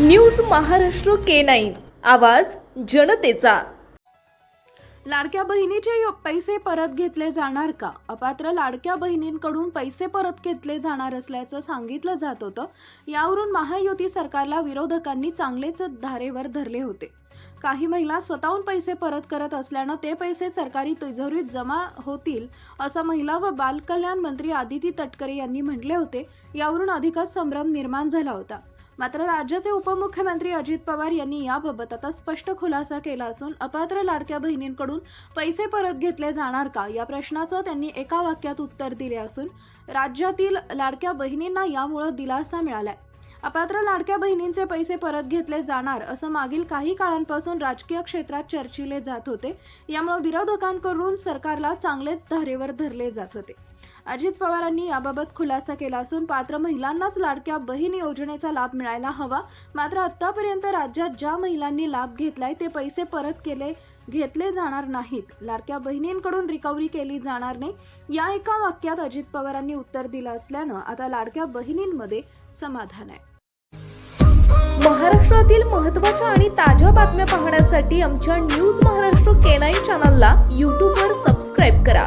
News Maharashtra K nine. आवाज जनतेचा. लाडक्या बहिणीचे पैसे परत घेतले जाणार का? अपात्र लाडक्या बहिणींकडून पैसे परत घेतले जाणार असल्याचं सांगितलं जात होतं. यावरून महायुती सरकारला विरोधकांनी चांगलेच धारेवर धरले होते. काही महिला स्वतःहून पैसे परत करत असल्यानं ते पैसे सरकारी तिजोरीत जमा होतील असं महिला व बालकल्याण मंत्री आदिती तटकरे यांनी म्हटले होते. यावरून अधिकच संभ्रम निर्माण झाला होता. मात्र राज्याचे उपमुख्यमंत्री अजित पवार यांनी याबाबत आता स्पष्ट खुलासा केला असून अपात्र लाडक्या बहिणींकडून पैसे परत घेतले जाणार का या प्रश्नाचं त्यांनी एका वाक्यात उत्तर दिले असून राज्यातील लाडक्या बहिणींना यामुळं दिलासा मिळालाय. अपात्र लाडक्या बहिणींचे पैसे परत घेतले जाणार असं मागील काही काळांपासून राजकीय क्षेत्रात चर्चिले जात होते. यामुळे विरोधकांकडून सरकारला चांगलेच धारेवर धरले जात होते. अजित पवारांनी याबाबत खुलासा केला असून पात्र महिलांनाच लाडक्या बहीण योजनेचा लाभ मिळायला हवा. मात्र आतापर्यंत राज्यात ज्या महिलांनी लाभ घेतलाय ते पैसे परत केले घेतले जाणार नाहीत. लाडक्या बहिणींकडून रिकव्हरी केली जाणार नाही. या एका वाक्यात अजित पवारांनी उत्तर दिलं असल्यानं आता लाडक्या बहिणींमध्ये समाधान आहे. महाराष्ट्रातील महत्त्वाच्या आणि ताज्या बातम्या पाहण्यासाठी आमच्या न्यूज महाराष्ट्र केनाई चॅनलला यूट्यूबवर सबस्क्राईब करा.